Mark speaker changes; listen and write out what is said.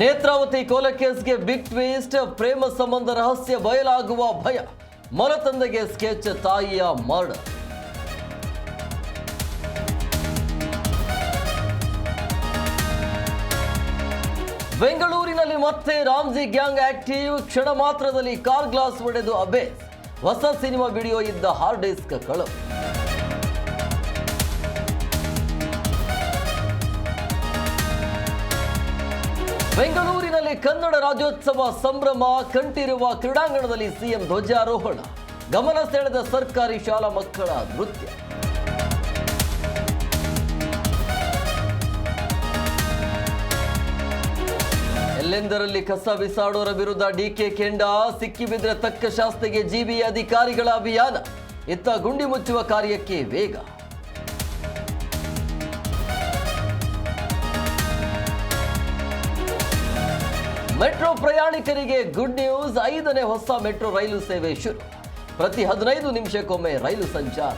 Speaker 1: ನೇತ್ರಾವತಿ ಕೋಲ ಕೇಸ್ಗೆ big twist, ಪ್ರೇಮ ಸಂಬಂಧ ರಹಸ್ಯ ಬಯಲಾಗುವ ಭಯ. ಮರತಂದೆಗೆ ಸ್ಕೆಚ್ ತಾಯಿಯ ಮರ್ಡರ್. ಬೆಂಗಳೂರಿನಲ್ಲಿ ಮತ್ತೆ ರಾಮ್ಜಿ ಗ್ಯಾಂಗ್ ಆಕ್ಟಿವ್, ಕ್ಷಣ ಮಾತ್ರದಲ್ಲಿ ಕಾರ್ ಗ್ಲಾಸ್ ಒಡೆದು ಅಬೇಸ್ ಹೊಸ ಸಿನಿಮಾ ವಿಡಿಯೋ ಇದ್ದ ಹಾರ್ಡ್ ಡಿಸ್ಕ್ ಕಳವು. ಬೆಂಗಳೂರಿನಲ್ಲಿ ಕನ್ನಡ ರಾಜ್ಯೋತ್ಸವ ಸಂಭ್ರಮ ಕಂಠಿರುವ ಕ್ರೀಡಾಂಗಣದಲ್ಲಿ ಸಿಎಂ ಧ್ವಜಾರೋಹಣ. ಗಮನ ಸೆಳೆದ ಸರ್ಕಾರಿ ಶಾಲಾ ಮಕ್ಕಳ ನೃತ್ಯ. ಎಲ್ಲೆಂದರಲ್ಲಿ ಕಸ ಬಿಸಾಡೋರ ವಿರುದ್ಧ ಡಿಕೆ ಕೆಂಡ, ಸಿಕ್ಕಿಬಿದ್ರೆ ತಕ್ಕ ಶಾಸ್ತಿಗೆ ಜಿಬಿ ಅಧಿಕಾರಿಗಳ ಅಭಿಯಾನ. ಇತ್ತ ಗುಂಡಿ ಮುಚ್ಚುವ ಕಾರ್ಯಕ್ಕೆ ವೇಗ. ಮೆಟ್ರೋ ಪ್ರಯಾಣಿಕರಿಗೆ ಗುಡ್ ನ್ಯೂಸ್, ಐದನೇ ಹೊಸ ಮೆಟ್ರೋ ರೈಲು ಸೇವೆ ಶುರು. ಪ್ರತಿ ಹದಿನೈದು ನಿಮಿಷಕ್ಕೊಮ್ಮೆ ರೈಲು ಸಂಚಾರ.